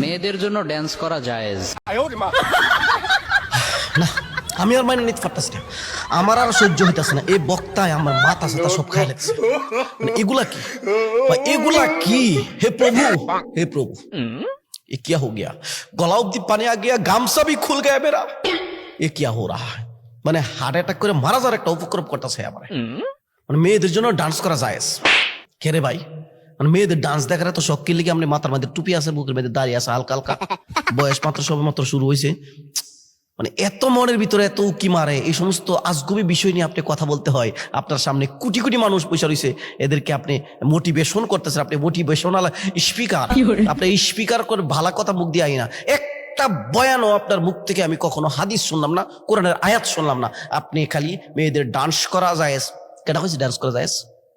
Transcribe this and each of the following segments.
মেয়েদের জন্য ড্যান্স করা জায়েজ না আমি আর মাইনে নিতে পারতেছি না আমার আর সহ্য হইতেছে না এই বক্তায় আমার মাথা সাথা সব খাই লাগছে মানে এগুলা কি বা এগুলা কি হে প্রভু হে প্রভু ये क्या हो गया गला অব্দি পানি आ गया गामसा भी खुल गया मेरा ये क्या हो रहा है মানে হার্ট অ্যাটাক করে মারা যাওয়ার একটা উপক্রম করতেছে আমার মানে মেয়েদের জন্য ডান্স করা যায় কে রে ভাই মানে মেয়েদের ডান্স দেখার এত শখ কি লিগে আমরা মাথার মধ্যে টুপি আছে বুকের মধ্যে দাঁড়িয়ে আছে হালকা হালকা? বয়স মাত্র সবে মাত্র শুরু হয়েছে। মানে এত মনের ভিতরে এত উকি মারে এই সমস্ত আজগুবি বিষয় নিয়ে আপনি কথা বলতে হয়। আপনার সামনে কোটি কোটি মানুষ বসে রয়েছে এদেরকে আপনি মোটিভেশন করতেছেন আপনি মোটিভেশনাল স্পিকার আপনি স্পিকার করে ভালা কথা মুখ দিয়ে আই না। একটা বয়ানও আপনার মুখ থেকে আমি কখনো হাদিস শুনলাম না কোরআনের আয়াত শুনলাম না। আপনি খালি মেয়েদের ডান্স করা যায় কেটা হয়েছে ডান্স করা যায়?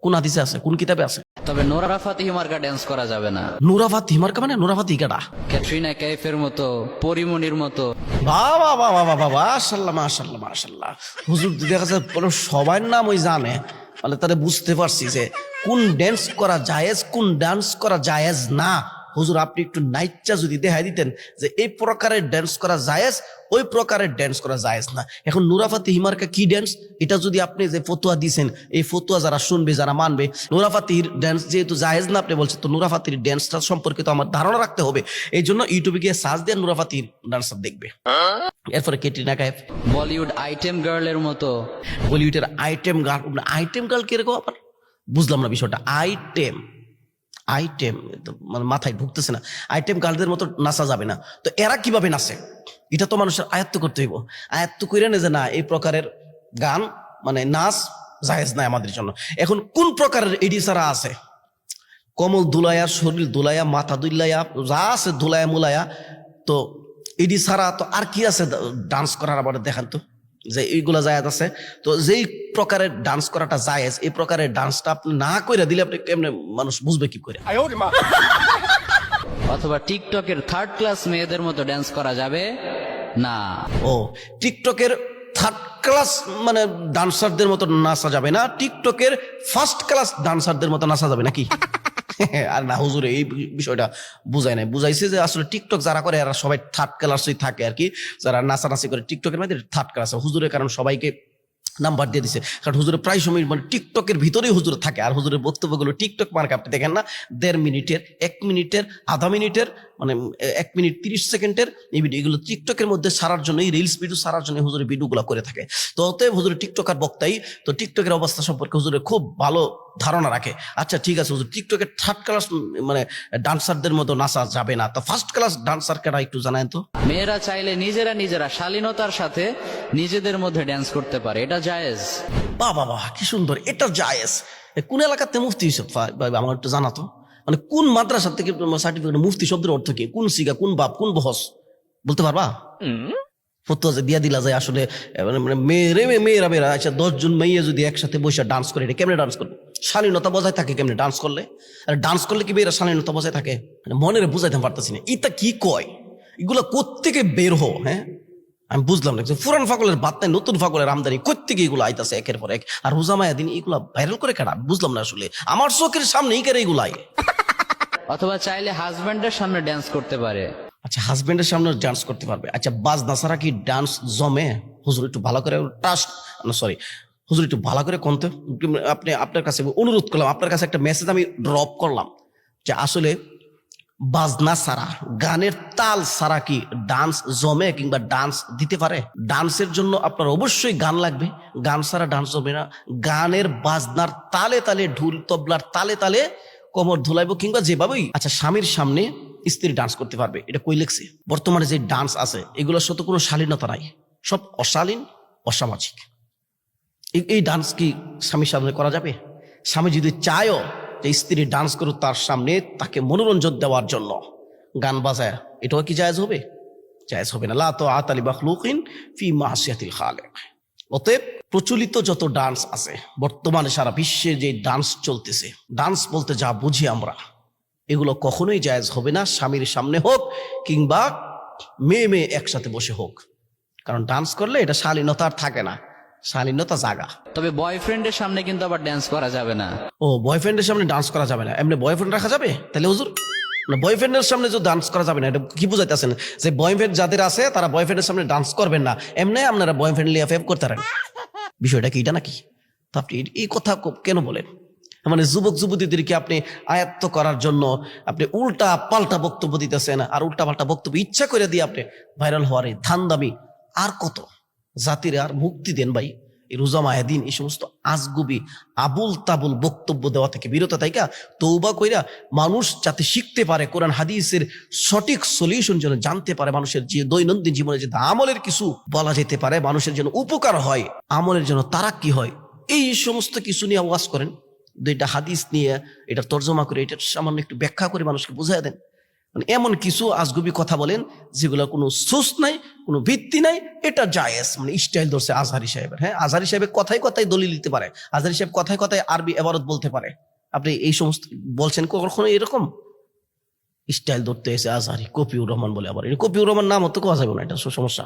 কোন হাদিসে আছে? কোন কিতাবে আছে? তবে নোরাফাত হিমার্কা মার্কা ড্যান্স করা যাবে না। নোরাফাত হিমার্কা মানে নোরাফাত ইকাটা ক্যাটরিনা কাইফের মতো পরিমণির মতো। বাবা বাবা বাবা মাশাল্লাহ মাশাল্লাহ মাশাল্লাহ হুজুর দেখা যায় বলো সবার নাম ওই জানে মানে তারা বুঝতে পারছি যে কোন ডান্স করা জায়েজ কোন ডান্স করা জায়েজ না। হুজুর আপনি একটু নাইচা যদি দেখাই দিতেন যে এই প্রকারের ড্যান্স করা জায়েজ ওই প্রকারের ড্যান্স করা জায়েজ না। এখন নুরাফাতি হিমার্কা কি ড্যান্স এটা যদি আপনি যে ফতুয়া দিছেন এই ফতুয়া যারা শুনবে যারা মানবে নুরাফাতির ড্যান্স যেহেতু জায়েজ না আপনি বলছেন তো নুরাফাতির ড্যান্সটা সম্পর্কে তো আমার ধারণা রাখতে হবে। এই জন্য ইউটিউবে গিয়ে সার্চ দিয়ে নুরাফাতির ডান্সার দেখবে। এরপরে কেটরিনা কাইফ বলিউড আইটেম গার্লের মতো। বলিউডের আইটেম গার্ল আইটেম গার্ল কীরকম আবার? বুঝলাম না বিষয়টা। আইটেম। আইটেম মানে মাথায় ঢুকতেছে না। আইটেম গার্লদের মতো নাচা যাবে না। তো এরা কীভাবে নাচে? এটা তো মানুষের আয়ত্ত করতে হইব। আয়ত্ত করে না যে, না, এই প্রকারের গান মানে নাচ জায়েজ নাই আমাদের জন্য। এখন কোন প্রকারের এডিসারা আছে? কমল দুলায়া শরীর দুলায়া মাথা দুলায়া যা আছে দুলায়া মুলায়া তো এডি ছাড়া তো আর কি আছে? ডান্স করার আবার দেখান তো। যে এইগুলা জায়েজ আছে তো যেই প্রকারের ডান্স করাটা জায়েজ এই প্রকারের ডান্সটা আপনি না করে দিলে আপনি কেমনে মানুষ বুঝবে কি করে অথবা টিকটকের থার্ড ক্লাস মেয়েদের মতো ড্যান্স করা যাবে? না। ও টিকটকের থার্ড ক্লাস মানে ডান্সারদের মতো নাচা যাবে না টিকটকের ফার্স্ট ক্লাস ডান্সারদের মতো নাচা যাবে নাকি? আর না, হুজুর, এই বিষয়টা বুঝায় নাই। বুঝাইছে যে আসলে টিকটক যারা করে, এরা সবাই থার্ড ক্লাসই থাকে আর কি। যারা নাচানাচি করে, টিকটকের মধ্যে থার্ড ক্লাস। হুজুরের কারণ সবাইকে নাম্বার দিয়ে দিছে। কারণ হুজুরে প্রায় সময় মানে টিকটকের ভিতরেই হুজুর থাকে। আর হুজুরের বক্তব্যগুলো টিকটক মার্ক আপনি দেখেন না, দেড় মিনিটের, এক মিনিটের, আধা মিনিটের মানে এক মিনিট তিরিশ সেকেন্ডের এই ভিডিও এগুলো টিকটকের মধ্যে সারার জন্য এই রিলস ভিডিও সারার জন্য হুজুরের ভিডিওগুলো করে থাকে। তো অতএব হুজুরের টিকটকার বক্তাই তো টিকটকের অবস্থা সম্পর্কে হুজুরের খুব ভালো ধারণা রাখে। আচ্ছা ঠিক আছে হুজুর টিকটকের থার্ড ক্লাস মানে ডান্সারদের মতো নাচা যাবে না। তো ফার্স্ট ক্লাস ডান্সার কেনা একটু জানায় তো? মেয়েরা চাইলে নিজেরা নিজেরা শালীনতার সাথে নিজেদের মধ্যে ড্যান্স করতে পারে। এটা জায়েজ। বাহ বাবা কি সুন্দর এটা জায়েজ। কোন এলাকাতে মুফতি হিসেব আমার একটু জানাতো। মানে কোন মাদ্রাসা থেকে সার্টিফিকেট মুফতি শব্দের অর্থ কি? কোন সিগা কোন বাপ কোন বহস? বলতে পারবা? ফতো যে দিয়া দিলা যায় আসলে মানে মানে মেয়েরে মেয়ে মেয়েরা মেয়েরা আচ্ছা দশজন মেয়ে যদি একসাথে বসে ডান্স করে এটা কেমনে ডান্স করবে? শালীনতা বজায় থাকে কেমনে ডান্স করলে? আর ডান্স করলে কি মেয়েরা শালীনতা বজায় থাকে? মানে মনের বুঝাইতে পারতেছি না। এটা কি কয়? এগুলা কোত্থেকে বের হো হ্যাঁ? আমি বুঝলাম না। পুরান ফাকলের বাদ নাই নতুন ফাকলের আমদানি কোথেকে এগুলো আইতাছে একের পর এক? আর রোজামায়া দিন এগুলা ভাইরাল করে কেনা বুঝলাম না আসলে। আমার চোখের সামনেই কেন এগুলো আই অথবা চাইলে হাজব্যান্ডের সামনে ড্যান্স করতে পারে। আচ্ছা হাজবেন্ডের সামনে ডান্স করতে পারবে। আচ্ছা বাজ নাসারা কি ডান্স জমে? হুজুর, একটু ভালো করে ট্রাস্ট সরি হুজুর, একটু ভালো করে কনতে? আপনি, আপনার কাছে অনুরোধ করলাম, আপনার কাছে একটা মেসেজ আমি ড্রপ করলাম যে আসলে বাজনা সারা গানের তাল সারা কি ডান্স জমে কিংবা ডান্স দিতে পারে? ডান্সের জন্য আপনার অবশ্যই গান লাগবে। গান সারা ডান্স জমে না। গানের বাজনার তালে তালে, ঢুল, তবলার তালে তালে কোমর ধুলাইব কিংবা যেভাবেই আচ্ছা স্বামীর সামনে স্ত্রী ডান্স করতে পারবে, এটা কই লেখছে? বর্তমানে যে ডান্স আছে, এগুলোর সাথে কোনো শালীনতা নাই, সব অশালীন, অসামাজিক। এই- ডান্স কি স্বামীর সামনে করা যাবে? স্বামী যদি চায়ও যে স্ত্রী ডান্স করুক তার সামনে, তাকে মনোরঞ্জন দেওয়ার জন্য। গান বাজায়, এটাও কি জায়েজ হবে? জায়েজ হবে না। লা তো আতালি বাখলুকিন ফি মাসিয়াতিল খালেক। অতএব প্রচলিত যত ডান্স আছে বর্তমানে সারা বিশ্বে যে ডান্স চলতেছে ডান্স বলতে যা বুঝি আমরা এগুলো কখনোই জায়েজ হবে না স্বামীর সামনে হোক কিংবা মেয়ে মেয়ে একসাথে বসে হোক। কারণ ডান্স করলে এটা শালীনতা আর থাকে না শালীনতা জাগা। তবে বয়ফ্রেন্ডের সামনে কিন্তু আবার ডান্স করা যাবে না। ও বয়ফ্রেন্ডের সামনে ডান্স করা যাবে না এমনি বয়ফ্রেন্ড রাখা যাবে? তাহলে হুজুর মানে বয়ফ্রেন্ডের সামনে যে ডান্স করা যাবে না এটা কি বুঝাইতেছেন? যে বয়ফ্রেন্ড যাদের আছে তারা বয়ফ্রেন্ডের সামনে ডান্স করবেন না এমনি আপনারা বয়ফ্রেন্ড লিয়ে ফেভ করতে পারেন। বিষয়টা কি, এটা নাকি? তো আপনি এই- কথা কেন বলেন? মানে যুবক যুবতীদেরকে আপনি আয়ত্ত করার জন্য আপনি উল্টা পাল্টা বক্তব্য দিতেছেন আর উল্টা পাল্টা বক্তব্য ইচ্ছা করে দিয়ে আপনি ভাইরাল হওয়ার এই ধান দামি আর কত? জাতির আর মুক্তি দেন ভাই। এই রোজা মায়াদিন এই সমস্ত আজগুবি আবুল তাবুল বক্তব্য দেওয়া থেকে বিরত থাইকা তৌবা কইরা মানুষ যাতে শিখতে পারে কোরআন, হাদিসের সঠিক সলিউশন যেন জানতে পারে, মানুষের যে দৈনন্দিন জীবনে যে আমলের কিছু বলা যেতে পারে, মানুষের জন্য উপকার হয়, আমলের জন্য তারা কি হয়, এই সমস্ত কিছু নিয়ে ওয়াজ করেন। দুইটা হাদিস নিয়ে এটা তর্জমা করে এটা সামান্য একটু ব্যাখ্যা করে মানুষকে বুঝাই দেন। মানে এমন কিছু আজগুবি কথা বলেন, যেগুলো কোনো সোর্স নাই কোনো ভিত্তি নাই, এটা জায়েজ। মানে স্টাইল ধরছে আজহারি সাহেবের হ্যাঁ? আজহারি সাহেবের কথাই কথায় দলিল দিতে পারে। আজহারি সাহেব কথায় কথায় আরবি এবারত বলতে পারে। আপনি এই সমস্ত, বলছেন কখনো এরকম? স্টাইল ধরতে এসে আজহারি, কপিউর রহমান বলে আবার। কপিউর রহমান নাম হতো কোয়া যাবে না, এটা সমস্যা।